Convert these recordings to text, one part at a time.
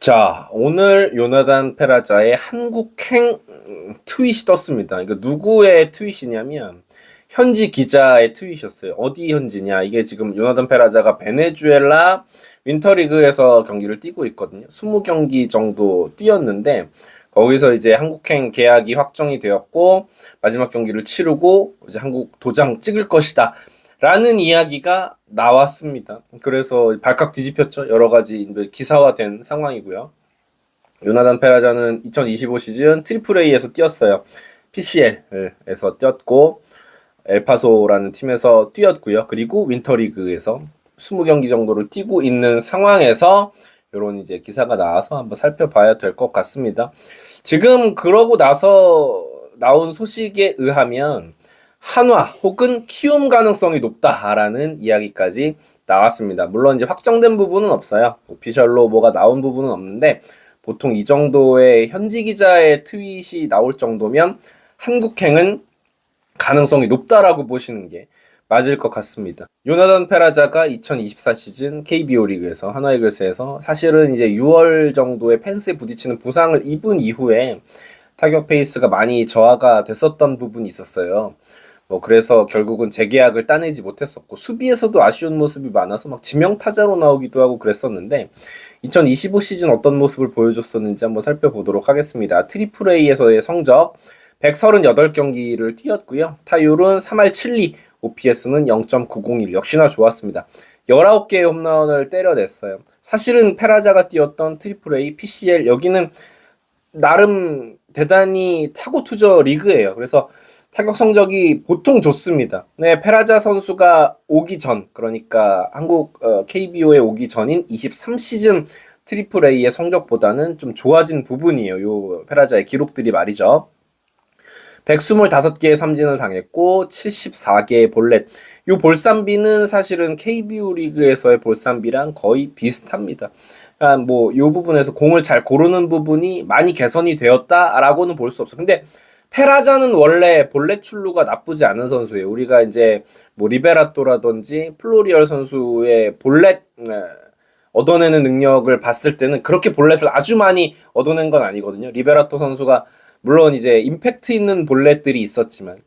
자, 오늘 요나단 페라자의 한국행 트윗이 떴습니다. 이거 누구의 트윗이냐면 현지 기자의 트윗이었어요. 어디 현지냐? 이게 지금 요나단 페라자가 베네수엘라 윈터리그에서 경기를 뛰고 있거든요. 20경기 정도 뛰었는데 거기서 이제 한국행 계약이 확정이 되었고 마지막 경기를 치르고 이제 한국 도장 찍을 것이다. 라는 이야기가 나왔습니다. 그래서 발칵 뒤집혔죠. 여러 가지 기사화된 상황이고요. 요나단 페라자는 2025 시즌 트리플 A에서 뛰었어요. PCL에서 뛰었고 엘파소라는 팀에서 뛰었고요. 그리고 윈터리그에서 20경기 정도를 뛰고 있는 상황에서 이런 이제 기사가 나와서 한번 살펴봐야 될 것 같습니다. 지금 그러고 나서 나온 소식에 의하면 한화 혹은 키움 가능성이 높다라는 이야기까지 나왔습니다. 물론 이제 확정된 부분은 없어요. 오피셜로 뭐가 나온 부분은 없는데 보통 이 정도의 현지 기자의 트윗이 나올 정도면 한국행은 가능성이 높다라고 보시는 게 맞을 것 같습니다. 요나단 페라자가 2024 시즌 KBO 리그에서 하나이글스에서 사실은 이제 6월 정도에 펜스에 부딪히는 부상을 입은 이후에 타격 페이스가 많이 저하가 됐었던 부분이 있었어요. 뭐 그래서 결국은 재계약을 따내지 못했었고 수비에서도 아쉬운 모습이 많아서 막 지명 타자로 나오기도 하고 그랬었는데 2025 시즌 어떤 모습을 보여줬었는지 한번 살펴보도록 하겠습니다. 트리플 A에서의 성적 138경기를 뛰었고요. 타율은 3할 7리, OPS는 0.901 역시나 좋았습니다. 19개의 홈런을 때려냈어요. 사실은 페라자가 뛰었던 트리플 A, PCL 여기는 나름 대단히 타고 투저 리그예요. 그래서 타격 성적이 보통 좋습니다. 네, 페라자 선수가 오기 전, 그러니까 한국 어, KBO에 오기 전인 23시즌 트리플 A의 성적보다는 좀 좋아진 부분이에요. 요 페라자의 기록들이 말이죠. 125개의 삼진을 당했고 74개의 볼넷. 요 볼삼비는 사실은 KBO 리그에서의 볼삼비랑 거의 비슷합니다. 그러니까 뭐요 부분에서 공을 잘 고르는 부분이 많이 개선이 되었다라고는 볼 수 없어. 근데 페라자는 원래 볼넷 출루가 나쁘지 않은 선수예요. 우리가 이제 뭐 리베라토라든지 플로리얼 선수의 볼넷 얻어내는 능력을 봤을 때는 그렇게 볼넷을 아주 많이 얻어낸 건 아니거든요. 리베라토 선수가 물론 이제 임팩트 있는 볼넷들이 있었지만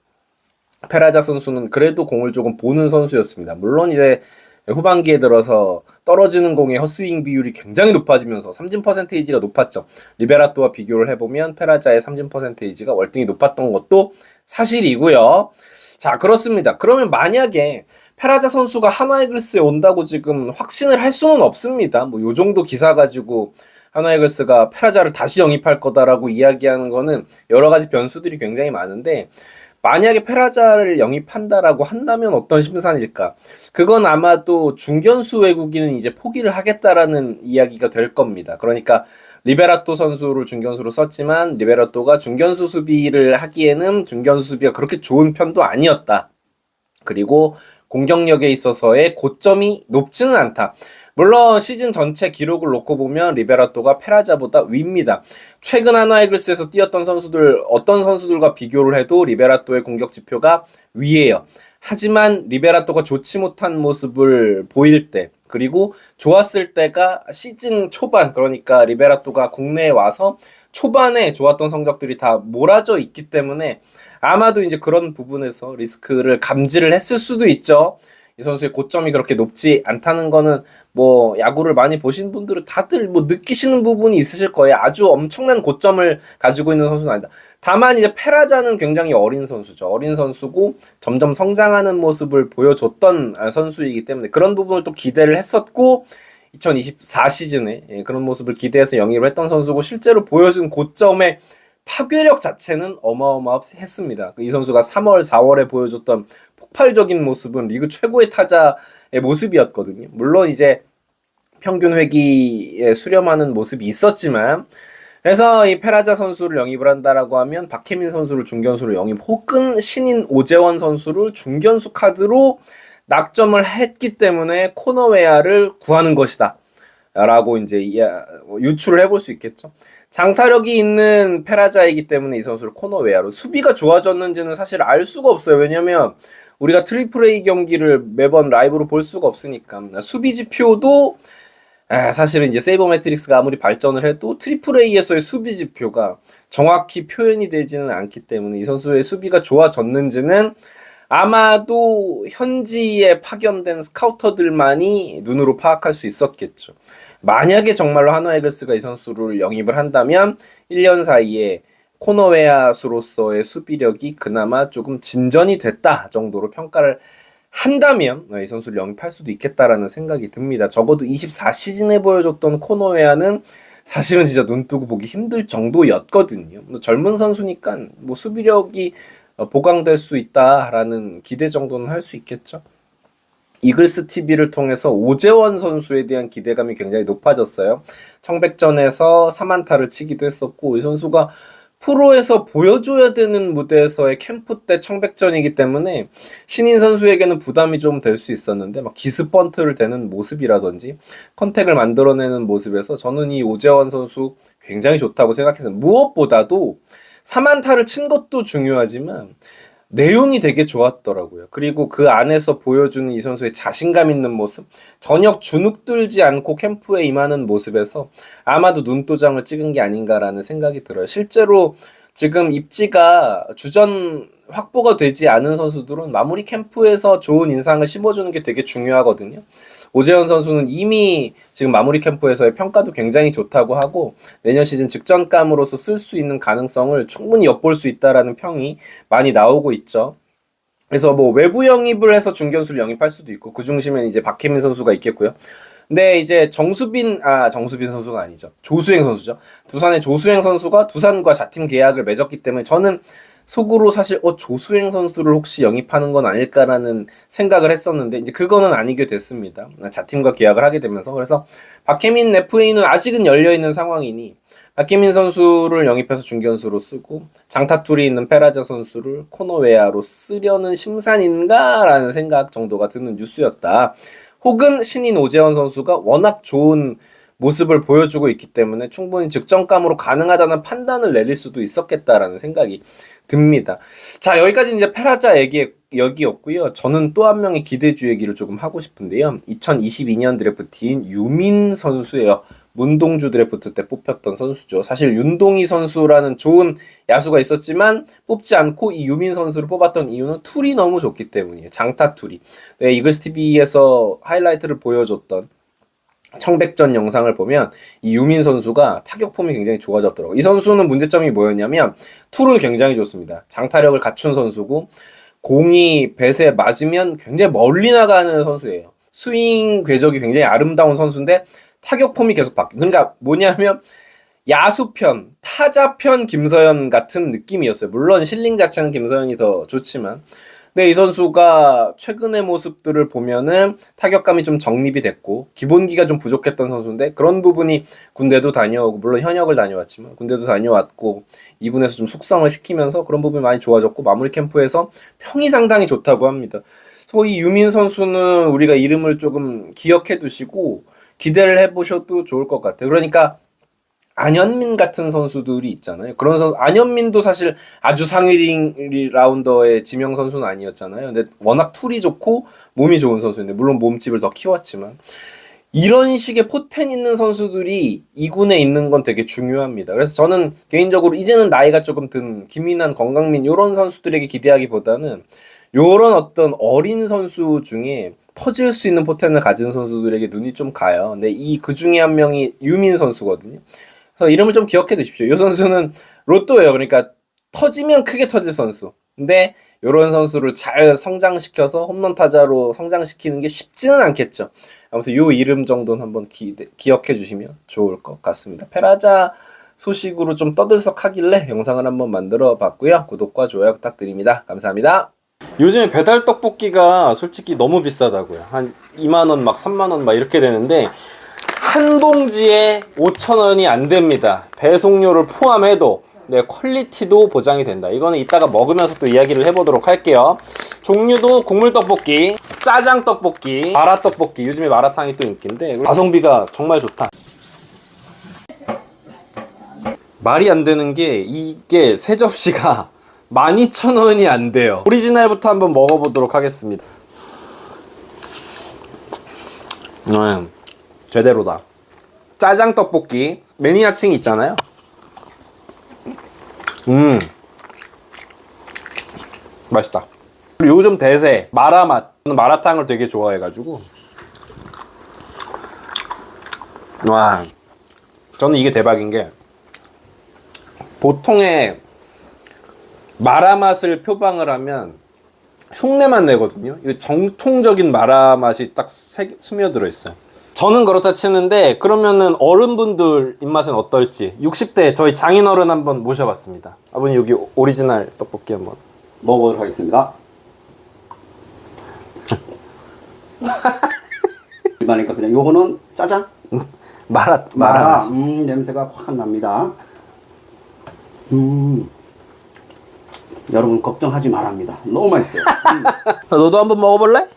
페라자 선수는 그래도 공을 조금 보는 선수였습니다. 물론 이제 후반기에 들어서 떨어지는 공의 헛스윙 비율이 굉장히 높아지면서 삼진 퍼센테이지가 높았죠. 리베라토와 비교를 해보면 페라자의 삼진 퍼센테이지가 월등히 높았던 것도 사실이고요. 자 그렇습니다. 그러면 만약에 페라자 선수가 하나이글스에 온다고 지금 확신을 할 수는 없습니다. 뭐 요 정도 기사 가지고 하나이글스가 페라자를 다시 영입할 거다라고 이야기하는 거는 여러 가지 변수들이 굉장히 많은데 만약에 페라자를 영입한다라고 한다면 어떤 심산일까? 그건 아마도 중견수 외국인은 이제 포기를 하겠다라는 이야기가 될 겁니다. 그러니까 리베라토 선수를 중견수로 썼지만 리베라토가 중견수 수비를 하기에는 중견수 수비가 그렇게 좋은 편도 아니었다. 그리고 공격력에 있어서의 고점이 높지는 않다. 물론 시즌 전체 기록을 놓고 보면 리베라토가 페라자보다 위입니다. 최근 하나이글스에서 뛰었던 선수들 어떤 선수들과 비교를 해도 리베라토의 공격 지표가 위에요. 하지만 리베라토가 좋지 못한 모습을 보일 때 그리고 좋았을 때가 시즌 초반 그러니까 리베라토가 국내에 와서 초반에 좋았던 성적들이 다 몰아져 있기 때문에 아마도 이제 그런 부분에서 리스크를 감지를 했을 수도 있죠. 이 선수의 고점이 그렇게 높지 않다는 거는 뭐 야구를 많이 보신 분들은 다들 뭐 느끼시는 부분이 있으실 거예요. 아주 엄청난 고점을 가지고 있는 선수는 아니다. 다만 이제 페라자는 굉장히 어린 선수죠. 어린 선수고 점점 성장하는 모습을 보여줬던 선수이기 때문에 그런 부분을 또 기대를 했었고 2024 시즌에 예, 그런 모습을 기대해서 영입을 했던 선수고 실제로 보여준 고점의 파괴력 자체는 어마어마했습니다. 이 선수가 3월, 4월에 보여줬던 폭발적인 모습은 리그 최고의 타자의 모습이었거든요. 물론 이제 평균 회기에 수렴하는 모습이 있었지만 그래서 이 페라자 선수를 영입을 한다라고 하면 박혜민 선수를 중견수로 영입 혹은 신인 오재원 선수를 중견수 카드로 낙점을 했기 때문에 코너웨아를 구하는 것이다. 라고 이제 유출을 해볼 수 있겠죠. 장타력이 있는 페라자이기 때문에 이 선수를 코너 외야로 수비가 좋아졌는지는 사실 알 수가 없어요. 왜냐면 우리가 트리플 A 경기를 매번 라이브로 볼 수가 없으니까 수비 지표도 아, 사실은 이제 세이버 매트릭스가 아무리 발전을 해도 트리플 A에서의 수비 지표가 정확히 표현이 되지는 않기 때문에 이 선수의 수비가 좋아졌는지는 아마도 현지에 파견된 스카우터들만이 눈으로 파악할 수 있었겠죠. 만약에 정말로 하나 이글스가 이 선수를 영입을 한다면 1년 사이에 코너웨아수로서의 수비력이 그나마 조금 진전이 됐다 정도로 평가를 한다면 이 선수를 영입할 수도 있겠다라는 생각이 듭니다. 적어도 24시즌에 보여줬던 코너웨아는 사실은 진짜 눈 뜨고 보기 힘들 정도였거든요. 뭐 젊은 선수니까 뭐 수비력이 보강될 수 있다라는 기대 정도는 할 수 있겠죠. 이글스 TV를 통해서 오재원 선수에 대한 기대감이 굉장히 높아졌어요. 청백전에서 3안타를 치기도 했었고 이 선수가 프로에서 보여줘야 되는 무대에서의 캠프 때 청백전이기 때문에 신인 선수에게는 부담이 좀 될 수 있었는데 막 기스펀트를 대는 모습이라든지 컨택을 만들어내는 모습에서 저는 이 오재원 선수 굉장히 좋다고 생각해서 무엇보다도 3안타를 친 것도 중요하지만 내용이 되게 좋았더라고요. 그리고 그 안에서 보여주는 이 선수의 자신감 있는 모습, 전혀 주눅 들지 않고 캠프에 임하는 모습에서 아마도 눈도장을 찍은 게 아닌가라는 생각이 들어요. 실제로 지금 입지가 주전 확보가 되지 않은 선수들은 마무리 캠프에서 좋은 인상을 심어주는 게 되게 중요하거든요. 오재현 선수는 이미 지금 마무리 캠프에서의 평가도 굉장히 좋다고 하고 내년 시즌 직전감으로서 쓸 수 있는 가능성을 충분히 엿볼 수 있다라는 평이 많이 나오고 있죠. 그래서 뭐 외부 영입을 해서 중견수를 영입할 수도 있고 그 중심에는 이제 박혜민 선수가 있겠고요. 근데 이제 정수빈 아 정수빈 선수가 아니죠. 조수행 선수죠. 두산의 조수행 선수가 두산과 자팀 계약을 맺었기 때문에 저는 속으로 사실 어 조수행 선수를 혹시 영입하는 건 아닐까라는 생각을 했었는데 이제 그거는 아니게 됐습니다. 자팀과 계약을 하게 되면서 그래서 박혜민 FA는 아직은 열려 있는 상황이니 박혜민 선수를 영입해서 중견수로 쓰고 장타툴이 있는 페라자 선수를 코너웨아로 쓰려는 심산인가라는 생각 정도가 드는 뉴스였다. 혹은 신인 오재원 선수가 워낙 좋은 모습을 보여주고 있기 때문에 충분히 직전감으로 가능하다는 판단을 내릴 수도 있었겠다라는 생각이 듭니다. 자, 여기까지 이제 페라자 얘기, 여기였고요. 저는 또 한 명의 기대주 얘기를 조금 하고 싶은데요. 2022년 드래프트인 유민 선수예요. 문동주 드래프트 때 뽑혔던 선수죠. 사실 윤동희 선수라는 좋은 야수가 있었지만 뽑지 않고 이 유민 선수를 뽑았던 이유는 툴이 너무 좋기 때문이에요. 장타 툴이. 네, 이글스 TV에서 하이라이트를 보여줬던 청백전 영상을 보면 이 유민 선수가 타격 폼이 굉장히 좋아졌더라고요. 이 선수는 문제점이 뭐였냐면 툴은 굉장히 좋습니다. 장타력을 갖춘 선수고 공이 배에 맞으면 굉장히 멀리 나가는 선수예요. 스윙 궤적이 굉장히 아름다운 선수인데 타격 폼이 계속 바뀌어. 그러니까 뭐냐면 야수편, 타자편 김서현 같은 느낌이었어요. 물론 실링 자체는 김서현이 더 좋지만. 근데 이 선수가 최근의 모습들을 보면은 타격감이 좀 정립이 됐고 기본기가 좀 부족했던 선수인데 그런 부분이 군대도 다녀오고 물론 현역을 다녀왔지만 군대도 다녀왔고 2군에서 좀 숙성을 시키면서 그런 부분이 많이 좋아졌고 마무리 캠프에서 평이 상당히 좋다고 합니다. 소위 유민 선수는 우리가 이름을 조금 기억해 두시고 기대를 해보셔도 좋을 것 같아요. 그러니까 안현민 같은 선수들이 있잖아요. 그런 선수 안현민도 사실 아주 상위 라운더의 지명 선수는 아니었잖아요. 근데 워낙 툴이 좋고 몸이 좋은 선수인데 물론 몸집을 더 키웠지만 이런 식의 포텐 있는 선수들이 2군에 있는 건 되게 중요합니다. 그래서 저는 개인적으로 이제는 나이가 조금 든 김민환, 건강민 이런 선수들에게 기대하기보다는 요런 어떤 어린 선수 중에 터질 수 있는 포텐을 가진 선수들에게 눈이 좀 가요. 근데 이 그 중에 한 명이 유민 선수거든요. 그래서 이름을 좀 기억해 두십시오. 이 선수는 로또예요. 그러니까 터지면 크게 터질 선수. 근데 이런 선수를 잘 성장시켜서 홈런 타자로 성장시키는 게 쉽지는 않겠죠. 아무튼 요 이름 정도는 한번 기, 기억해 주시면 좋을 것 같습니다. 페라자 소식으로 좀 떠들썩하길래 영상을 한번 만들어 봤고요. 구독과 좋아요 부탁드립니다. 감사합니다. 요즘에 배달 떡볶이가 솔직히 너무 비싸다고요. 한 2만 원, 막 3만 원, 막 이렇게 되는데 한 봉지에 5천 원이 안 됩니다. 배송료를 포함해도 네, 퀄리티도 보장이 된다. 이거는 이따가 먹으면서 또 이야기를 해보도록 할게요. 종류도 국물 떡볶이, 짜장 떡볶이, 마라 떡볶이. 요즘에 마라탕이 또 인기인데 가성비가 정말 좋다. 말이 안 되는 게 이게 세 접시가 12,000원이 안 돼요. 오리지널부터 한번 먹어보도록 하겠습니다. 음, 제대로다. 짜장 떡볶이 매니아층이 있잖아요. 음 맛있다. 요즘 대세 마라 맛. 저는 마라탕을 되게 좋아해가지고 와 저는 이게 대박인 게 보통의 마라 맛을 표방을 하면 흉내만 내거든요. 이 정통적인 마라 맛이 딱 새- 스며들어 있어요. 저는 그렇다 치는데 그러면은 어른분들 입맛은 어떨지 60대 저희 장인어른 한번 모셔봤습니다. 아버님 여기 오리지널 떡볶이 한번. 먹어보도록 하겠습니다. 일반이니까 그냥 요거는 짜장 마라 마라. 마라. 음 냄새가 확 납니다. 음 여러분 걱정하지 말합니다. 너무 맛있어요. 음. 너도 한번 먹어볼래?